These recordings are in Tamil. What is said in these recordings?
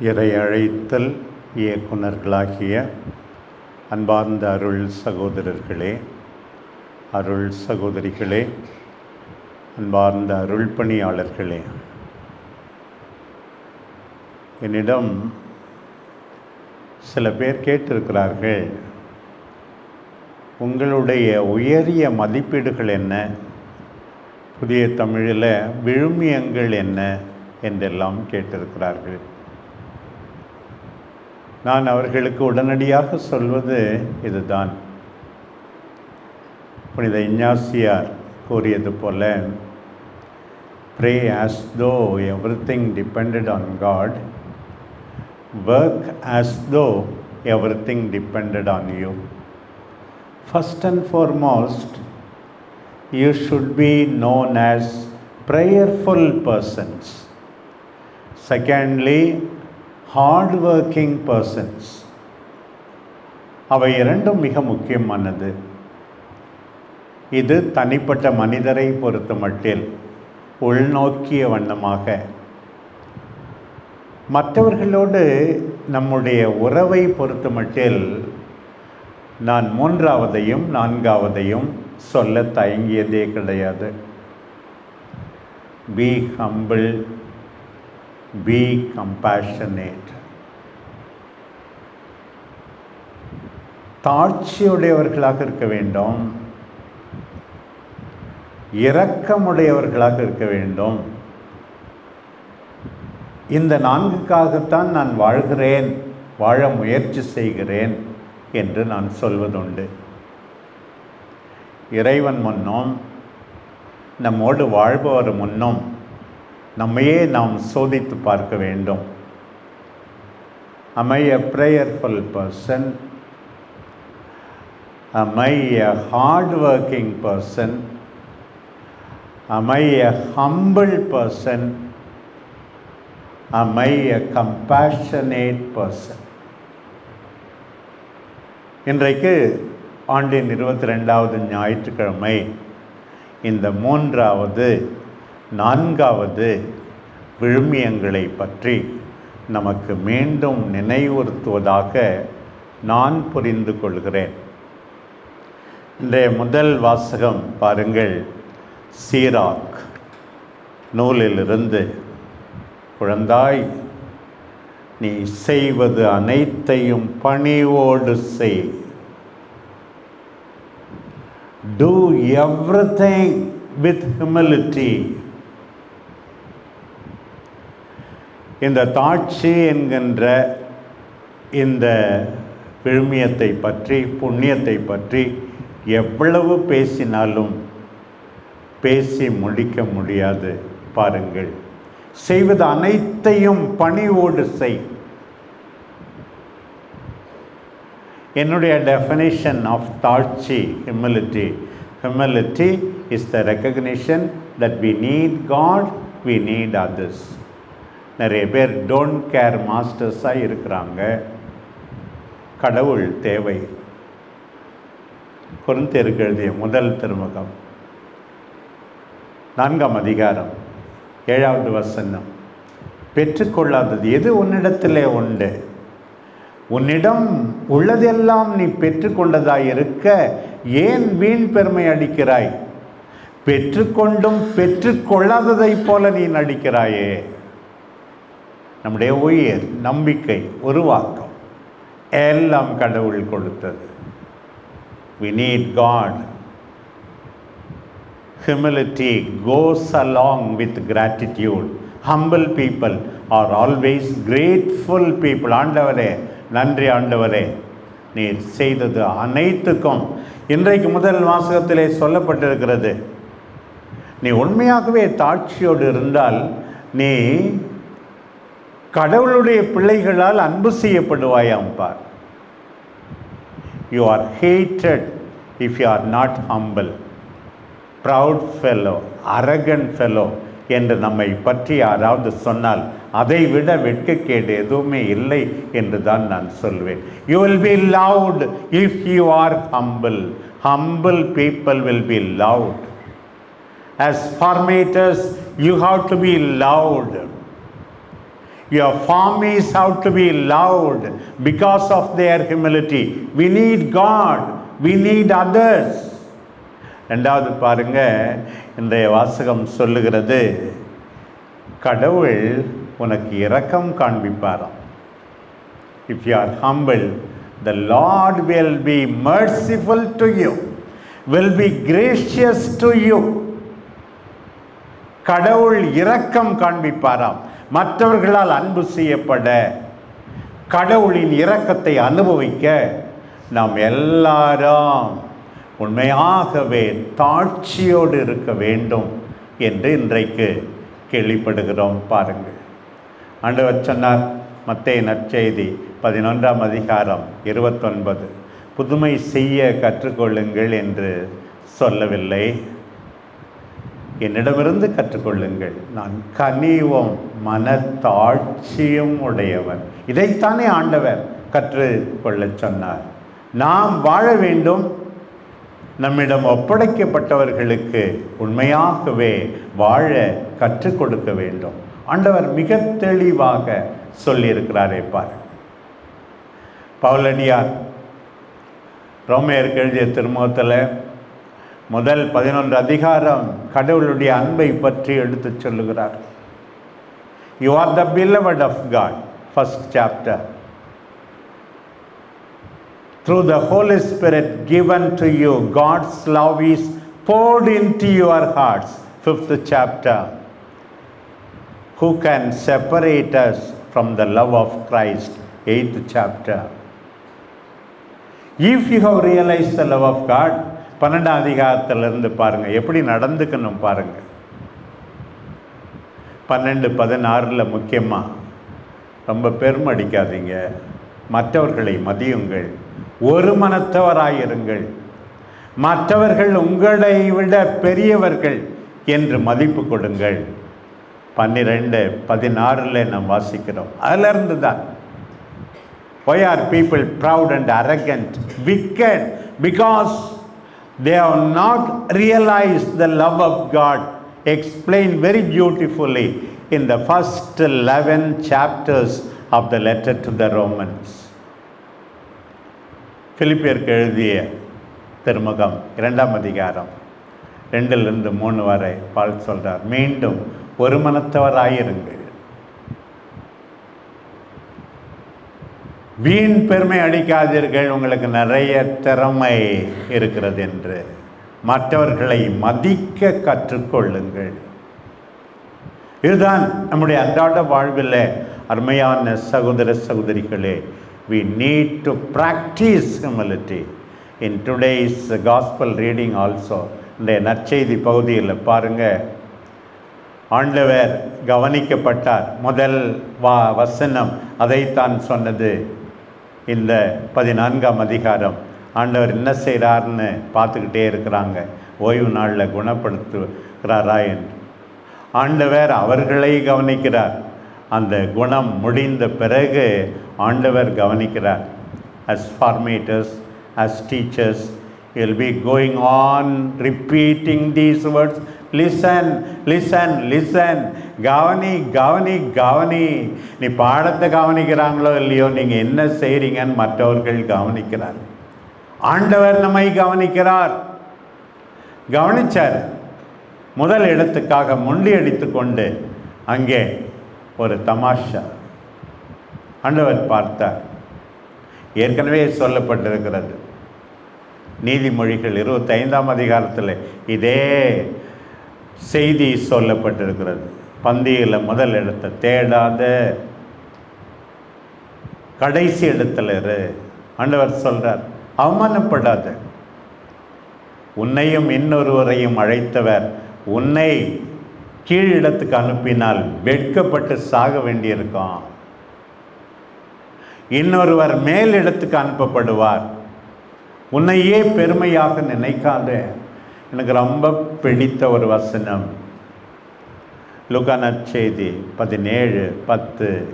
இறை அழைத்தல் இயக்குனர்களாகிய அன்பார்ந்த அருள் சகோதரர்களே அருள் சகோதரிகளே அன்பார்ந்த அருள் பணியாளர்களே. என்னிடம் சில பேர் கேட்டிருக்கிறார்கள் உங்களுடைய உயரிய மதிப்பீடுகள் என்ன? புதிய தமிழில் விழுமியங்கள் என்ன? என்றெல்லாம் கேட்டிருக்கிறார்கள். நான் அவர்களுக்கு உடனடியாக சொல்வது இதுதான். புனித இஞ்ஞாசியார் கூறியது போல pray as though everything depended on God work as though everything depended on you first and foremost you should be known as prayerful persons secondly hard working persons அவை இரண்டும் மிக முக்கியமானது. இது தனிப்பட்ட மனிதரை பொறுத்த மட்டில் உள்நோக்கிய வண்ணமாக. மற்றவர்களோடு நம்முடைய உறவை பொறுத்த மட்டில் நான் மூன்றாவதையும் நான்காவதையும் சொல்ல தயங்கியதே கிடையாது. பி ஹம்பிள் பி கம்பேஷனேட் தாழ்ச்சியுடையவர்களாக இருக்க வேண்டும். இரக்கமுடையவர்களாக இருக்க வேண்டும். இந்த நான்குக்காகத்தான் நான் வாழ்கிறேன் வாழ முயற்சி செய்கிறேன் என்று நான் சொல்வதுண்டு. இறைவன் முன்னும் நம்மோடு வாழ்பவர் முன்னும் நம்மையே நாம் சோதித்து பார்க்க வேண்டும் am I a prayerful person am I a hardworking person am I a humble person am I a compassionate person இன்றைக்கு ஆண்டின் இருபத்தி ரெண்டாவது ஞாயிற்றுக்கிழமை இந்த மூன்றாவது நான்காவது விழுமியங்களை பற்றி நமக்கு மீண்டும் நினைவுறுத்துவதாக நான் புரிந்து கொள்கிறேன். இன்றைய முதல் வாசகம் பாருங்கள். சீராக் நூலிலிருந்து குழந்தாய் நீ செய்வது அனைத்தையும் பணிவோடு செய். Do everything வித் ஹியூமிலிட்டி இந்த தாட்சி என்கின்ற இந்த விழுமியத்தை பற்றி புண்ணியத்தை பற்றி எவ்வளவு பேசினாலும் பேசி முடிக்க முடியாது பாருங்கள். செய்வது அனைத்தையும் பணிவோடு செய். என்னுடைய definition of தாட்சி humility humility is the recognition that we need God we need others நிறைய பேர் டோன்ட் கேர் மாஸ்டர்ஸாக இருக்கிறாங்க. கடவுள் தேவை. குறுந்தேருக்கு எழுதிய முதல் திருமுகம். நான்காம் அதிகாரம் ஏழாவது வசனம். பெற்றுக்கொள்ளாதது எது உன்னிடத்திலே உண்டு? உன்னிடம் உள்ளதெல்லாம் நீ பெற்றுக்கொண்டதாய் இருக்க ஏன் வீண் பெருமை அடிக்கிறாய்? பெற்றுக்கொண்டும் பெற்றுக்கொள்ளாததைப் போல நீ நடிக்கிறாயே. நம்முடைய உயிர் நம்பிக்கை உருவாக்கம் எல்லாம் கடவுள் கொடுத்தது. We need God humility goes along with gratitude humble people are always grateful people ஆண்டவரே நன்றி ஆண்டவரே. நீர் செய்தது அனைத்துக்கும் இன்றைக்கு முதல் வாசகத்திலே சொல்லப்பட்டிருக்கிறது. நீ உண்மையாகவே தாட்சியோடு இருந்தால் நீ கடவுளுடைய பிள்ளைகளால் அன்பு செய்யப்படுவாயாம் பார். You are hated if you are not humble proud fellow arrogant fellow என்று நம்மை பற்றி யாராவது சொன்னால் அதை விட வெட்கக்கேடு எதுவுமே இல்லை என்று தான் நான் சொல்வேன். You will be loved if you are humble humble people will be loved as formators you have to be loved Your farmies have to be loved because of their humility. We need God. We need others. ரெண்டாவது பாருங்க இன்றைய வாசகம் சொல்லுகிறது கடவுள் உனக்கு இரக்கம் காண்பிப்பாராம் if you are humble the Lord will be merciful to you will be gracious to you கடவுள் இரக்கம் காண்பிப்பாராம். மற்றவர்களால் அன்பு செய்யப்பட கடவுளின் இரக்கத்தை அனுபவிக்க நாம் எல்லாரும் உண்மையாகவே தாட்சியோடு இருக்க வேண்டும் என்று இன்றைக்கு கேள்விப்படுகிறோம். பாருங்கள். ஆண்டவர் சொன்னார் மத்திய நற்செய்தி பதினொன்றாம் அதிகாரம் இருபத்தொன்பது. புதுமை செய்ய கற்றுக்கொள்ளுங்கள் என்று சொல்லவில்லை. என்னிடமிருந்து கற்றுக்கொள்ளுங்கள். நான் கனிவும் மனத்தாட்சியும் உடையவன். இதைத்தானே ஆண்டவர் கற்றுக்கொள்ள சொன்னார். நாம் வாழ வேண்டும். நம்மிடம் ஒப்படைக்கப்பட்டவர்களுக்கு உண்மையாகவே வாழ கற்றுக் கொடுக்க வேண்டும். ஆண்டவர் மிக தெளிவாக சொல்லியிருக்கிறாரே பார் பவுலடியார் ரோமையருக்கு எழுதிய திருமுகத்தில் முதல் பதினொன்று அதிகாரம் கடவுளுடைய அன்பை பற்றி எடுத்துச் சொல்லுகிறார் you are the beloved of God first chapter through the Holy Spirit given to you, God's love is poured into your hearts. Fifth chapter. Who can separate us from the love of Christ? Eighth chapter. If you have realized the love of God, பன்னெண்டாம் அதிகாரத்திலிருந்து பாருங்கள் எப்படி நடந்துக்கணும் பாருங்கள் பன்னெண்டு பதினாறில் முக்கியமாக ரொம்ப பெருமடிக்காதீங்க மற்றவர்களை மதியுங்கள். ஒரு மனத்தவராயிருங்கள் மற்றவர்கள் உங்களை விட பெரியவர்கள் என்று மதிப்பு கொடுங்கள். பன்னிரெண்டு பதினாறில் நாம் வாசிக்கிறோம். அதிலிருந்து தான் why are people proud and arrogant wicked because they have not realized the love of God, explained very beautifully in the first 11 chapters of the letter to the Romans. பிலிப்பியருக்கு எழுதிய திருமுகம் இரண்டாம் அதிகாரம் ரெண்டிலிருந்து மூணு வரை பால் சொல்றார் மீண்டும் ஒரு மனத்தவராயிருங்கள் வீண் பெருமை அடிக்காதீர்கள். உங்களுக்கு நிறைய திறமை இருக்கிறது என்று. மற்றவர்களை மதிக்க கற்றுக்கொள்ளுங்கள். இதுதான் நம்முடைய அன்றாட வாழ்வில் அருமையான சகோதர சகோதரிகளே we need to practise humility in today's gospel reading also இந்த நற்செய்தி பகுதியில் பாருங்கள் ஆண்டவர் கவனிக்கப்பட்டார். முதல் வா வசனம் அதைத்தான் சொன்னது. இந்த பதினான்காம் அதிகாரம். ஆண்டவர் என்ன செய்கிறார்னு பார்த்துக்கிட்டே இருக்கிறாங்க. ஓய்வு நாளில் குணப்படுத்துகிறாரா என்று. ஆண்டவர் அவர்களை கவனிக்கிறார். அந்த குணம் முடிந்த பிறகு ஆண்டவர் கவனிக்கிறார். As formators as teachers will be going on repeating these words listen listen listen கவனி கவனி கவனி. நீ பாடத்தை கவனிக்கிறாங்களோ இல்லையோ நீங்கள் என்ன செய்கிறீங்கன்னு மற்றவர்கள் கவனிக்கிறார். ஆண்டவர் நம்மை கவனிக்கிறார். கவனிச்சார். முதல் இடத்துக்காக முண்டி அடித்து கொண்டு அங்கே ஒரு தமாஷா. ஆண்டவர் பார்த்தார். ஏற்கனவே சொல்லப்பட்டிருக்கிறது. நீதிமொழிகள் இருபத்தைந்தாம் அதிகாரத்தில் இதே செய்தி சொல்லப்பட்டிருக்கிறது. பந்தியில் முதல் இடத்தை தேடாத கடைசி இடத்துல இரு. ஆண்டவர் சொல்றார் அவமானப்படாத. உன்னையும் இன்னொருவரையும் அழைத்தவர் உன்னை கீழிடத்துக்கு அனுப்பினால் வெட்கப்பட்டு சாக வேண்டியிருக்கும். இன்னொருவர் மேல் இடத்துக்கு அனுப்பப்படுவார். உன்னையே பெருமையாக நினைக்காத. எனக்கு ரொம்ப பிடித்த ஒரு வசனம். லுகான செய்தி பதினேழு பத்து.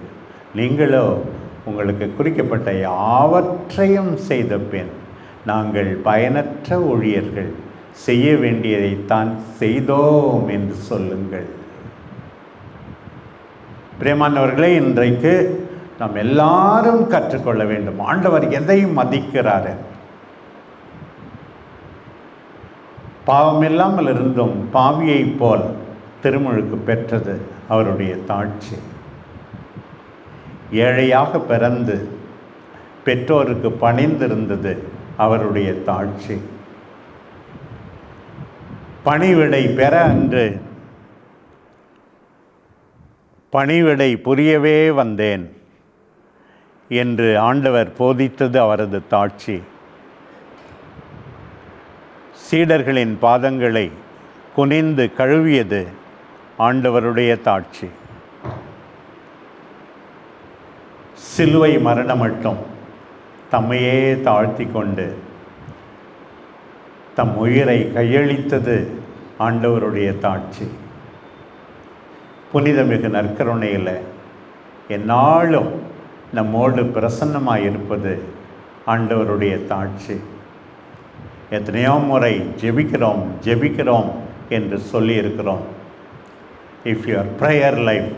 நீங்களோ உங்களுக்கு குறிக்கப்பட்ட யாவற்றையும் செய்த பின் நாங்கள் பயனற்ற ஊழியர்கள் செய்ய வேண்டியதைத்தான் செய்தோம் என்று சொல்லுங்கள். பிரியமானவர்களே இன்றைக்கு நாம் எல்லாரும் கற்றுக்கொள்ள வேண்டும். ஆண்டவர் எதையும் மதிக்கிறார்? பாவமில்லாமல் இருந்தும் பாவியைப் போல் திருமுழுக்கு பெற்றது அவருடைய தாட்சி ஏழையாக பிறந்து பெற்றோருக்கு பணிந்திருந்தது அவருடைய தாட்சி பணிவிடை பெற அன்று பணிவிடை புரியவே வந்தேன் என்று ஆண்டவர் போதித்தது அவரது தாட்சி சீடர்களின் பாதங்களை குனிந்து கழுவியது ஆண்டவருடைய தாட்சி. சிலுவை மரணம் மட்டும் தம்மையே தாழ்த்தி கொண்டு தம் உயிரை கையளித்தது ஆண்டவருடைய தாட்சி. புனிதமிகு நற்கருணையில் எந்நாளும் நம்மோடு பிரசன்னமாக இருப்பது ஆண்டவருடைய தாட்சி. எத்தனையோ முறை ஜெபிக்கிறோம் ஜெபிக்கிறோம் என்று சொல்லியிருக்கிறோம். If your prayer life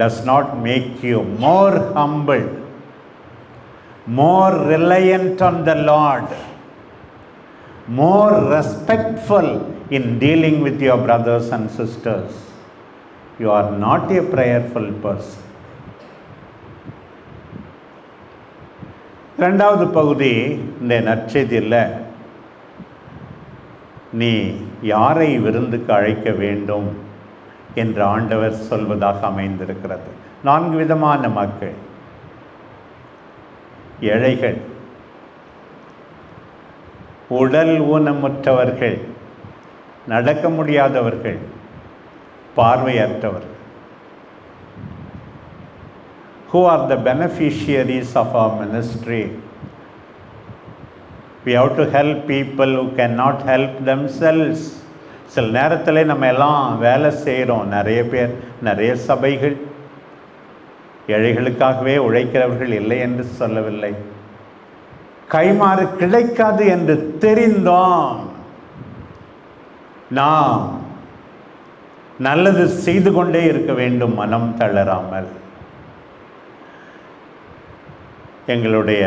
does not make you more humble more reliant on the Lord more respectful in dealing with your brothers and sisters you are not a prayerful person ரெண்டாவது பகுதி இந்த நற்செய்தியில் நீ யாரை விருந்துக்கு அழைக்க வேண்டும்? என்று ஆண்டவர் சொல்வதாக அமைந்திருக்கிறது. நான்கு விதமான மக்கள். ஏழைகள். உடல் ஊனமுற்றவர்கள். நடக்க முடியாதவர்கள். பார்வையற்றவர்கள். The beneficiaries of our ministry we have to help people who can not help themselves சில நேரத்தில் நம்ம எல்லாம் வேலை செய்கிறோம் நிறைய பேர் நிறைய சபைகள் ஏழைகளுக்காகவே உழைக்கிறவர்கள் இல்லை என்று சொல்லவில்லை. கைமாறு கிடைக்காது என்று தெரிந்தோம். நாம் நல்லது செய்து கொண்டே இருக்க வேண்டும். மனம் தளராமல். எங்களுடைய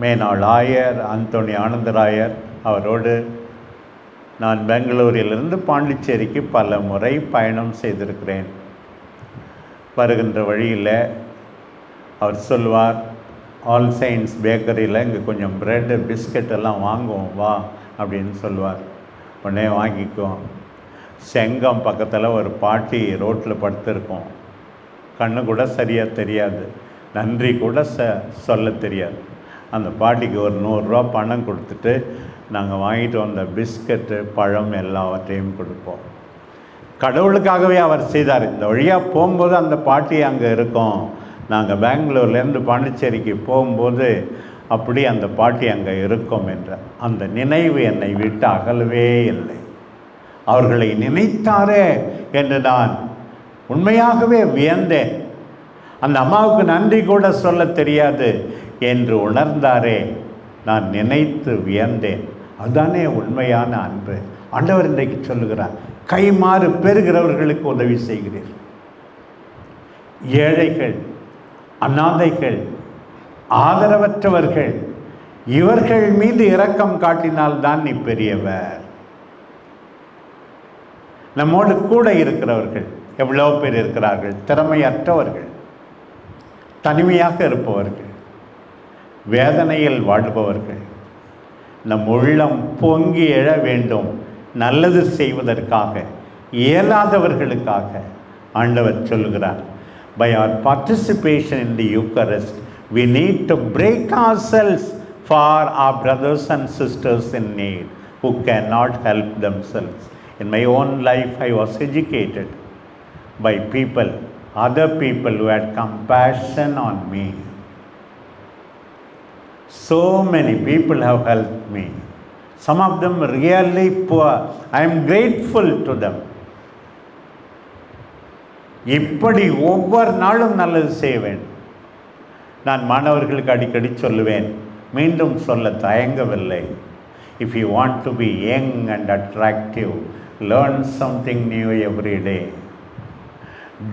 மேனாள் ஆயர் அந்தோணி ஆனந்தராயர் அவரோடு நான் பெங்களூரிலிருந்து பாண்டிச்சேரிக்கு பல முறை பயணம் செய்திருக்கிறேன். வருகின்ற வழியில் அவர் சொல்வார் ஆல் சயின்ஸ் பேக்கரியில் இங்கே கொஞ்சம் ப்ரெட்டு பிஸ்கட் எல்லாம் வாங்குவோம் வா அப்படின்னு சொல்லுவார். உடனே வாங்கிக்குவோம் செங்கம் பக்கத்தில் ஒரு பாட்டி ரோட்டில் படுத்திருக்கோம். கண்ணு கூட சரியாக தெரியாது. நன்றி கூட ச சொல்ல தெரியாது. அந்த பாட்டிக்கு ஒரு நூறுரூவா பணம் கொடுத்துட்டு நாங்கள் வாங்கிட்டு வந்த பிஸ்கட்டு பழம் எல்லாவற்றையும் கொடுப்போம். கடவுளுக்காகவே அவர் செய்தார். இந்த வழியாக போகும்போது அந்த பாட்டி அங்கே இருக்கோம். நாங்கள் பெங்களூர்லேருந்து பாண்டிச்சேரிக்கு போகும்போது அப்படி அந்த பாட்டி அங்கே இருக்கும் என்ற. அந்த நினைவு என்னை விட்டு அகலவே இல்லை. அவர்களை நினைத்தாரே என்று நான் உண்மையாகவே வியந்தேன். அந்த அம்மாவுக்கு நன்றி கூட சொல்ல தெரியாது என்று உணர்ந்தாரே. நான் நினைத்து வியந்தேன். அதுதானே உண்மையான அன்பு. ஆண்டவர் இன்றைக்கு சொல்லுகிறார் கைமாறு பெறுகிறவர்களுக்கு உதவி செய்கிறீர். ஏழைகள் அநாதைகள் ஆதரவற்றவர்கள் இவர்கள் மீது இரக்கம் காட்டினால்தான் நீ பெரியவர். நம்மோடு கூட இருக்கிறவர்கள் எவ்வளோ பேர் இருக்கிறார்கள் திறமையற்றவர்கள். தனிமையாக இருப்பவர்கள் வேதனையில் வாழ்பவர்கள் நம் உள்ளம் பொங்கி எழ வேண்டும் நல்லது செய்வதற்காக இயலாதவர்களுக்காக ஆண்டவர் சொல்கிறார் by our participation in the Eucharist we need to break ourselves for our brothers and sisters in need who can not help themselves in my own life I was educated by people other people who had compassion on me. So many people have helped me. Some of them really poor. I am grateful to them. இப்படி ஒவ்வொரு நாளும் நல்லது செய்வேன் நான் மாணவர்களுக்கு அடிக்கடி சொல்லுவேன் மீண்டும் சொல்ல தயங்கவில்லை if you want to be young and attractive learn something new every day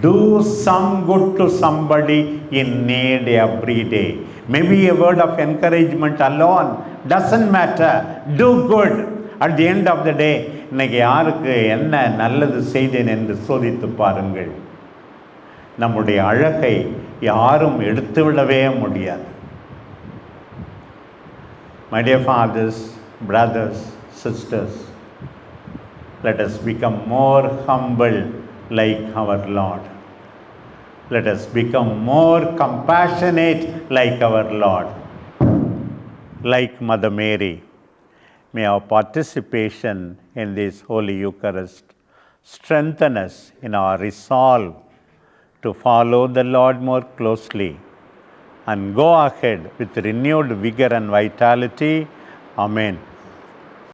do some good to somebody in need every day. Maybe a word of encouragement alone doesn't matter do good at the end of the day இன்னைக்கு யாருக்கு என்ன நல்லது செய்தேன் என்று சோதித்து பாருங்கள் நம்முடைய அழகை யாரும் எடுத்துவிடவே முடியாது my dear fathers brothers sisters let us become more humble like our Lord. Let us become more compassionate like our Lord. Like Mother Mary, may our participation in this Holy Eucharist strengthen us in our resolve to follow the Lord more closely and go ahead with renewed vigor and vitality. Amen.